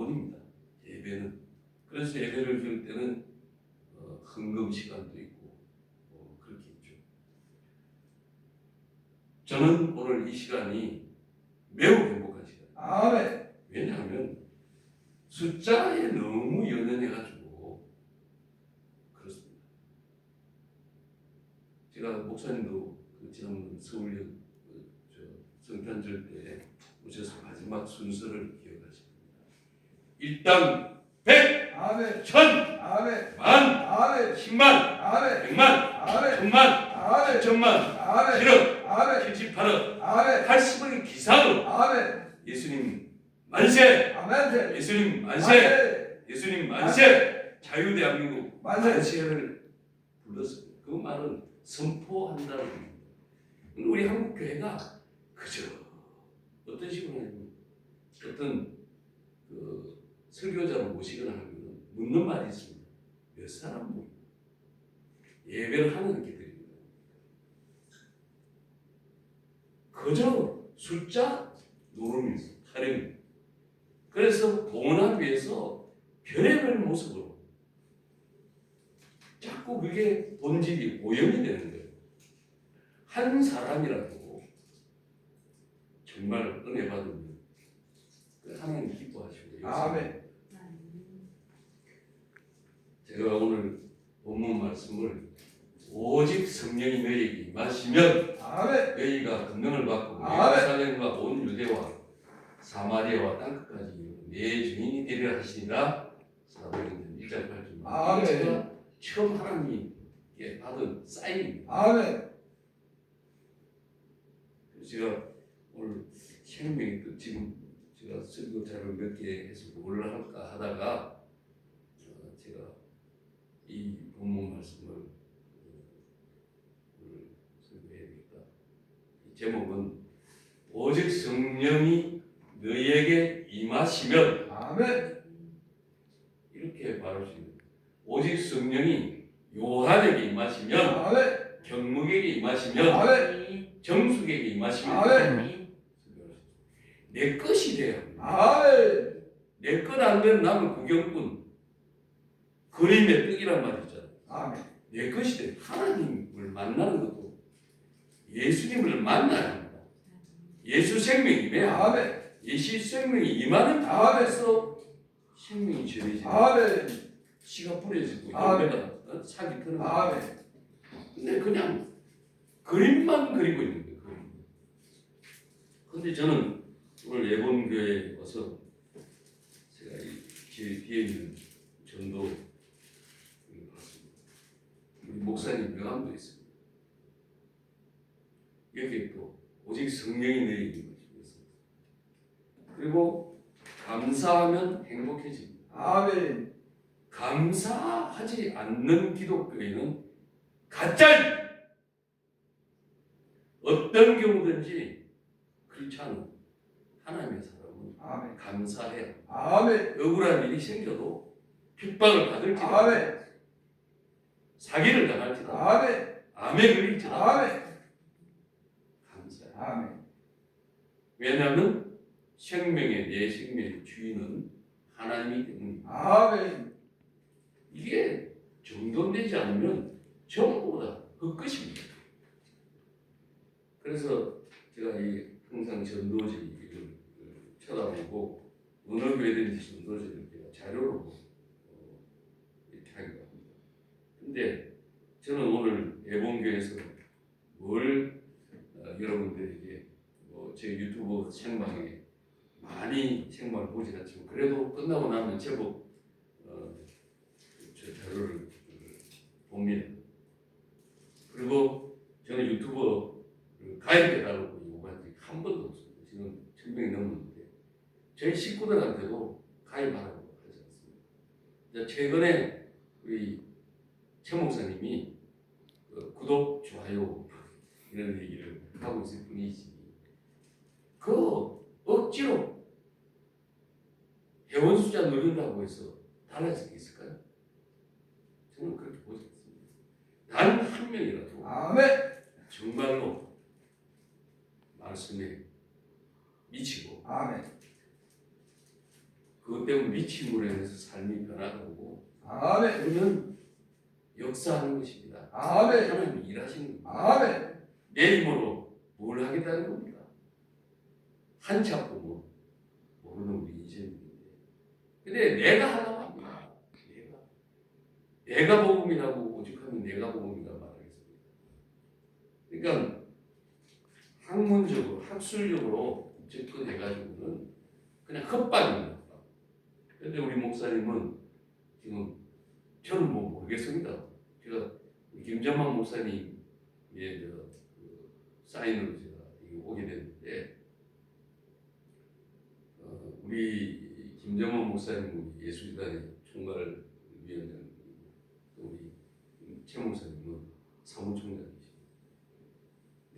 기본입니다. 예배는 그래서 예배를 드릴 때는 어, 헌금 시간도 있고 어, 그렇게 있죠. 저는 오늘 이 시간이 매우 행복한 시간. 아멘. 왜냐하면 숫자에 너무 연연해가지고 그렇습니다. 제가 목사님도 그 지난번 서울 그, 저 성탄절 때 오셔서 마지막 순서를 기억하십니다. 일당 백, 아멘. 천, 아멘. 만, 아멘. 십만, 아멘. 백만, 아멘. 천만, 아멘. 천만, 아멘. 칠억, 아멘. 칠십팔억, 아멘. 팔십억의 기사로 아멘. 예수님 만세, 아멘. 예수님 만세, 예수님 만세, 자유 대한민국 만세. 만세를 불렀습니다. 그 말은 선포한다는 겁니다. 우리 한국 교회가 그저 어떤 식으로 어떤 그 설교자를 모시거나 하면 묻는 말이 있습니다. 몇 사람 모입니까? 예배를 이렇게 드립니다. 그저 숫자 노름이 타령입니다. 그래서 공헌하기 위해서 별의별 모습으로 자꾸 그게 본질이 오염이 되는 거예요. 한 사람이라도 정말 은혜 받으면 그 하나님 기뻐하시고 아멘. 제가 오늘 본문 말씀을 오직 성령이 너희에게 임하시면 아멘. 너희가 권능을 받고. 예루살렘과 온 유대와 사마리아와 땅끝까지 내 주인이 되리라 하시니라 사도행전 1장 8절 아멘. 제가 처음 하나님께 받은 사인입니다 아멘. 제가 오늘 생명이 또 지금 제가 설교자를 몇개 해서 뭘 할까 하다가 어, 제가 이 본문 말씀을 어, 설교해야겠다. 이 제목은 오직 성령이 너희에게 임하시면 아멘. 이렇게 말할 수 있는 오직 성령이 요한에게 임하시면 아멘. 경묵에게 임하시면 아멘. 정숙에게 임하시면 아멘. 내 것이 합니다. 아멘. 내것안 되면 나는 구경꾼 그림의 떡이란 말이 있잖아. 아멘. 내 것이 돼. 하나님을 만나는 것도 예수님을 만나야 합니다. 예수 생명이 왜? 아멘. 예수 생명이 임하는 가운데서 생명이 전해지고 아멘. 씨가 뿌려지고 아멘. 열매가 어? 드는 거야. 아멘. 근데 그냥 그림만 그리고 있는 거예요. 그림. 근데 저는 오늘 예본교회에 와서 제가 이제 뒤에 있는 전도 목사님 명함도 있습니다. 여기 또 오직 성령이 있는 것입니다. 그리고 감사하면 행복해집니다. 아멘. 감사하지 않는 기독교인은 가짜 어떤 경우든지 않은 하나님의 사람은 아멘. 감사해요. 아멘. 억울한 일이 생겨도 핍박을 받을지라도 아멘. 사기를 당할지라도 아멘. 암에 걸릴지라도 아멘. 감사해요. 아멘. 왜냐하면 생명의 내 생명의 주인은 하나님이 때문입니다. 아멘. 이게 정돈되지 않으면 전부 다 헛것입니다. 그래서 제가 이 항상 전도지를 쳐다보고 어느 교회든지 전도지를 제가 자료로 어, 이렇게 하기도 합니다. 근데 저는 오늘 예봉교에서 뭘 어, 여러분들에게 뭐 제 유튜브 생방에 많이 생방을 보진 않지만 그래도 끝나고 나면 제법 어, 저 자료를 봅니다. 그리고 저는 유튜버 가입해달라고 요구한 적이 한 번도 없습니다. 지금 천명이 넘었는데 저희 식구들한테도 가입하라고 하지 않습니다. 최근에 우리 최 목사님이 그 구독, 좋아요 이런 얘기를 하고 있을 뿐이지 그 억지로 회원 숫자 늘린다고 해서 달라질 게 있을까요? 저는 그렇게 보지 않습니다. 단 한 명이라도 아멘. 정말로 말씀에 미치고 아멘. 그 그것 때문에 미침으로 인해서 삶이 변화하고 아멘. 그러면 역사하는 것입니다. 아멘. 하나님이 일하시는 겁니다. 아멘. 내 힘으로 뭘 하겠다는 겁니까? 한치 앞도 뭐 모르는 우리 인생인데. 근데 내가 합니다. 내가. 내가 복음이라고 오직하면 내가 말하겠습니다. 그러니까 학문적으로, 학술적으로 접근해가지고는 그냥 헛발입니다. 근데 우리 목사님은 지금 저는 뭐 모르겠습니다. 제가 김정만 목사님 예, 저, 그 사인으로 제가 오게 됐는데 어, 우리 김정원 목사님 예술단의 총괄 위원장 또 우리 최 목사님은. 근데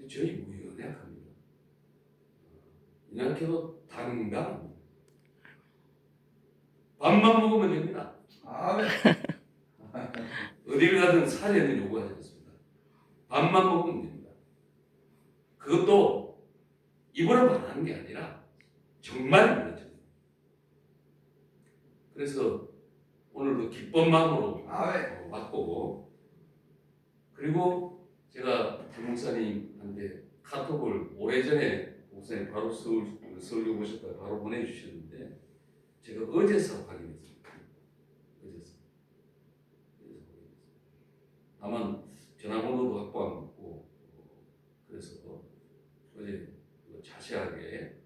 저희 뭐 연약합니다. 어, 연약해도 당당합니다. 밥만 먹으면 됩니다. 아멘. 어딜 가든 사례는 요구하지 않습니다. 밥만 먹으면 됩니다. 그것도 입으로 말하는 게 아니라. 정말. 그래서 오늘도 기쁜 마음으로 아멘. 어, 맛보고 그리고 제가 정 목사님한테 카톡을 오래전에 목사님 바로 서울 서울에 오셨다 바로 보내주셨는데 제가 어제서 확인했습니다. 어제서 어제서 확인했습니다. 다만 전화번호도 확보 안 했고 어, 그래서 어제 그 자세하게 에,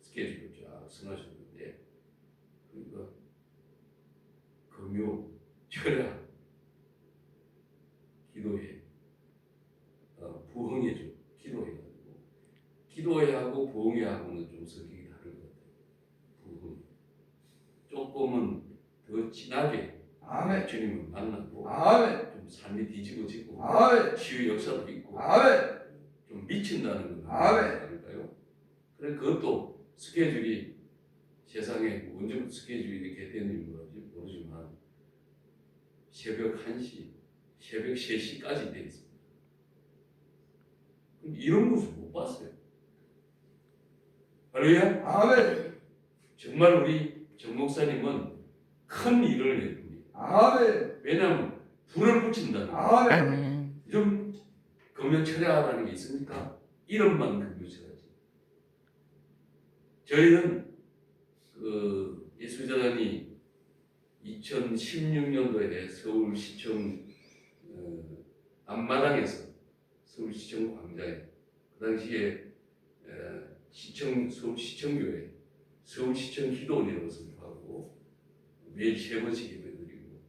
스케줄을 쫙 써놓으셨는데 그러니까 금요 철야 기도회 어, 부흥회죠 기도회가지고 기도회하고 부흥회하고는 좀 성격이 다른 것 같아요 부흥 조금은 더 진하게 아멘. 주님을 만나고 아멘. 좀 삶이 뒤집어지고 아멘. 치유 역사도 있고 아멘. 좀 미친다는 건 아멘. 아닐까요? 그래 그것도 스케줄이 세상에 언제부터 스케줄이 이렇게 되는지 모르지- 모르지만 새벽 1시, 새벽 3시까지 돼 있습니다. 그럼 이런 모습 못 봤어요. 할렐루야? 아멘. 정말 우리 정 목사님은 큰 일을 내줍니다. 아멘. 왜냐하면 불을 붙인다는 거. 아멘. 아멘. 이런 금요 철야라는 게 있습니까? 이름만 금요 철야지. 저희는 그예 수재단이 2016년도에 서울시청 어, 앞마당에서 서울시청 광장에 그 당시에 에, 시청 서울시청교회 서울시청 기도원이라고 선포하고 매일 세 번씩 예배드리고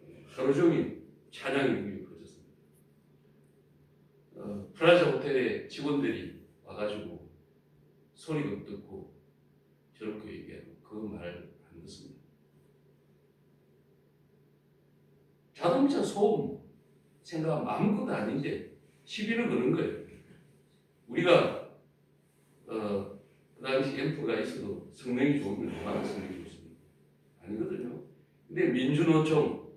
어, 하루 종일 찬양이 그러셨습니다. 어, 프라자 호텔에 직원들이 와가지고 소리도 듣고 저렇게 얘기하고 그말안 듣습니다. 자동차 소음 생각 아무것도 아닌데 시비를 거는 거예요. 우리가 어, 그 당시 앰프가 있어도 성능이 좋으면 얼마나 성능이 좋습니까? 아니거든요. 근데 민주노총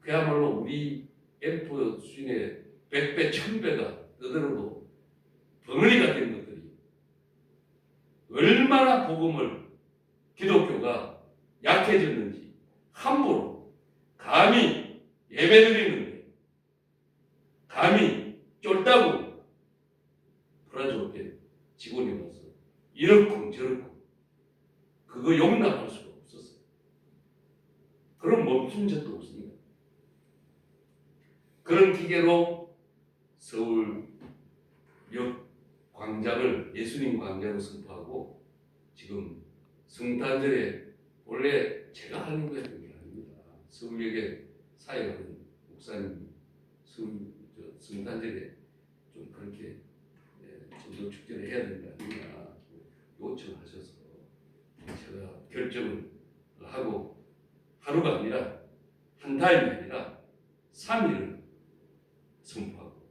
그야말로 우리 앰프 수준의 100배, 1000배가 떠들어도 덩어리가 된 것들이 얼마나 복음을 기독교가 약해졌는지 함부로 감히 예배드리는데 감히 쫄다고 프라조에 직원이 와서 이렇고 저렇고 그거 용납할 수가 없었어요. 그런 멈춘 적도 없습니다. 그런 기계로 서울 역 광장을 광장으로 선포하고 지금 성탄절에 원래 제가 하는 게 아닙니다. 서울역에 사역하는 목사님 성탄절에 좀 그렇게 예, 전도 축제를 해야 거 아니냐 요청하셔서 제가 결정을 하고 하루가 아니라 한 달이 아니라 3일을 선포하고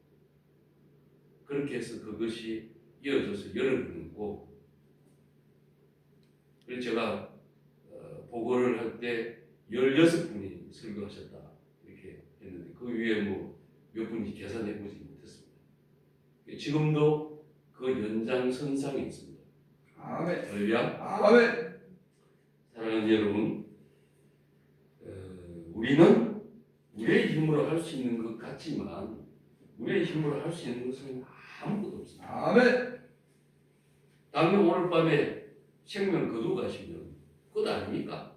그렇게 해서 그것이 이어져서 열흘 끊고 그래서 제가 어, 보고를 할 때 16분이 설교하셨다 이렇게 했는데 그 위에 뭐 몇 분이 계산해 보지 못했습니다. 지금도 그 연장선상에 있습니다. 아멘. 할렐루야. 아멘. 사랑하는 여러분, 어, 우리는 우리의 힘으로 할 수 있는 것 같지만 우리의 힘으로 할 수 있는 것은 아무것도 없습니다. 아멘. 당장 오늘 밤에 생명 거두 가시면 끝 아닙니까?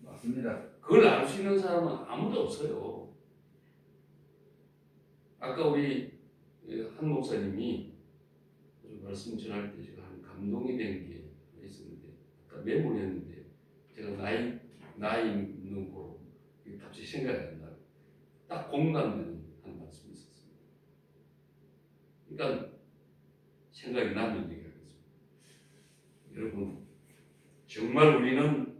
맞습니다. 그걸 알 수 있는 사람은 아무도 없어요. 아까 우리 한 목사님이 말씀 전할 때 제가 한 감동이 된 게 있었는데 아까 메모를 했는데 제가 나이 나이 있는 거로 갑자기 생각이 안 나요. 딱 공감되는 한 말씀이 있었습니다. 그러니까 생각이 나면 얘기하겠습니다. 여러분 정말 우리는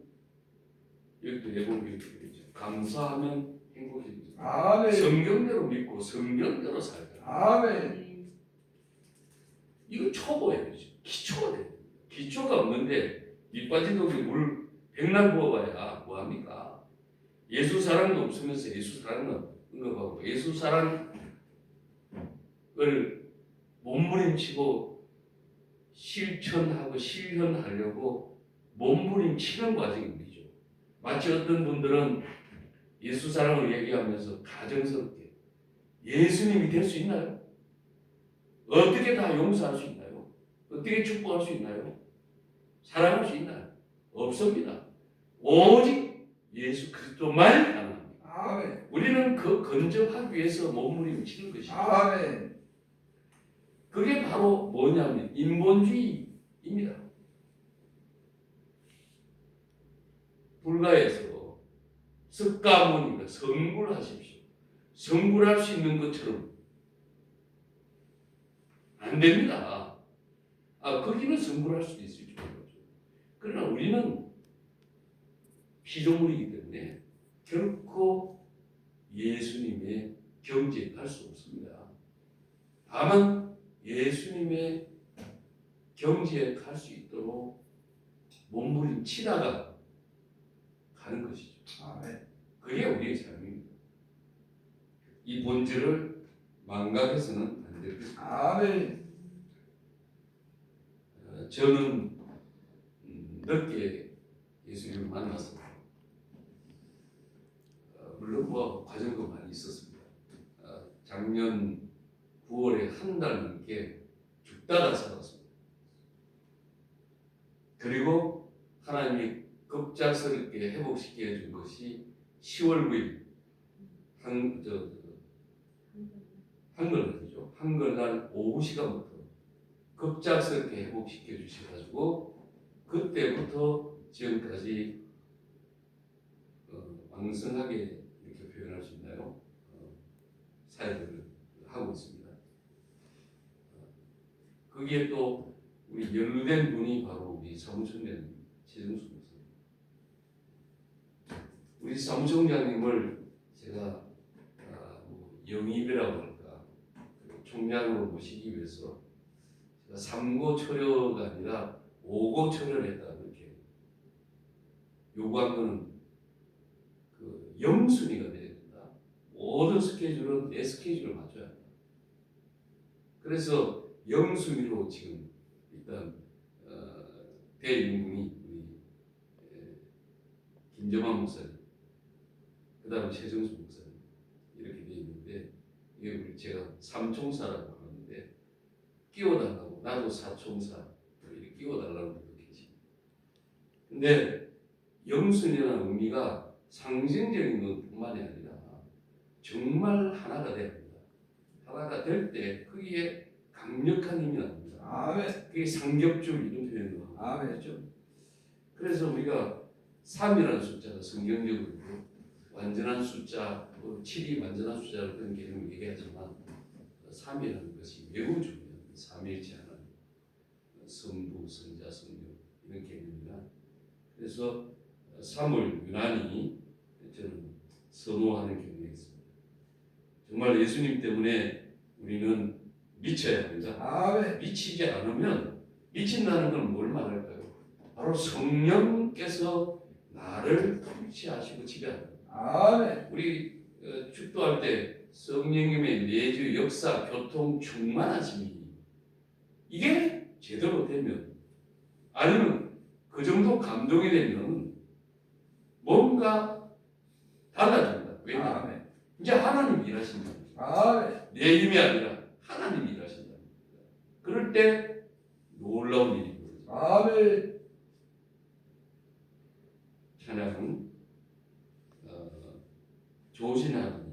여기도 이렇게 되죠. 감사하면 행복해집니다. 아멘. 성경대로 믿고 성경대로 살자. 아멘. 이거 초보예요. 기초가 돼요. 기초가 없는데 밑 빠진 독에 물 백날 부어봐야 뭐합니까? 예수 사랑도 없으면서 예수 사랑은 언급하고 예수 사랑을 몸부림치고 실천하고 실현하려고 몸부림치는 과정이 우리죠. 마치 어떤 분들은 예수 사랑을 얘기하면서 가정스럽게 예수님이 될 수 있나요? 어떻게 다 용서할 수 있나요? 어떻게 축복할 수 있나요? 사랑할 수 있나요? 없습니다. 오직 예수 그리스도만 가능합니다. 아멘. 우리는 그 건져하기 위해서 몸부림치는 것이죠. 아멘. 그게 바로 뭐냐면 인본주의입니다. 불가에서 석가모니가 성불하십시오. 성불할 수 있는 것처럼 안 됩니다. 아 거기는 성불할 수도 있을 줄 알죠. 그러나 우리는 피조물이기 때문에 결코 예수님의 갈수 없습니다. 다만 예수님의 경지에 갈 수 있도록 몸부림치다가 가는 것이죠. 아멘. 그게 우리의 삶입니다. 이 본질을 망각해서는 안될 것입니다. 아멘. 어, 저는 음, 늦게 예수님을 만나서 어, 물론 뭐 과정도 많이 있었습니다. 어, 작년 9월에 한 달 넘게 죽다가 살았습니다. 그리고 하나님이 급작스럽게 회복시켜 준 것이 10월 9일 한저 한글날이죠. 한글날 오후 시간부터 급작스럽게 회복시켜 주셔가지고 그때부터 지금까지 어, 왕성하게 이렇게 표현할 수 있나요? 어, 사역을 하고 있습니다. 어, 거기에 또 우리 연루된 분이 바로 우리 사무총장 최정수 목사님. 우리 사무총장님을 제가 아, 뭐 영입이라고 할까 그 총장으로 모시기 위해서 제가 삼고초려가 아니라 오고초려를 했다 이렇게 요구한 거는 그 영순위가 돼야 된다. 모든 스케줄은 내 스케줄을 맞춰야 한다. 그래서 영순위로 지금 일단 어, 대인분이 우리 에, 김정환 목사님, 그 다음에 최정수 목사님 이렇게 돼 있는데 이게 우리 제가 삼총사라고 하는데 끼워달라고 나도 사총사 이렇게 끼워달라고 분도 계십니다. 근데 영순이라는 의미가 상징적인 것뿐만이 아니라 정말 하나가 합니다. 하나가 될때 거기에 강력한 힘이 납니다. 아멘. 그게 상겹줄 이런 표현도 하고 아멘. 그렇죠. 그래서 우리가 3이라는 숫자가 성경적으로 완전한 숫자, 뭐 7이 완전한 숫자를 그런 개념을 얘기하지만 3이라는 것이 매우 중요합니다. 삼일치 하나님, 성부, 성자, 성령 이런 개념이나 그래서 3을 유난히 저는 선호하는 경향이 있습니다. 정말 예수님 때문에 우리는 미쳐야 합니다. 아멘. 미치지 않으면 미친다는 건 뭘 말할까요? 바로 성령께서 나를 통치하시고 지배합니다. 우리 어, 축도할 때 성령님의 내주 역사, 교통 충만하심이 이게 제대로 되면 아니면 그 정도 감동이 되면 뭔가 달라진다. 왜냐? 아, 네. 이제 하나님 일하신다. 아, 네. 내 힘이 아니라 때 놀라운 일이 벌어져. 아멘. 찬양 어, 조신하는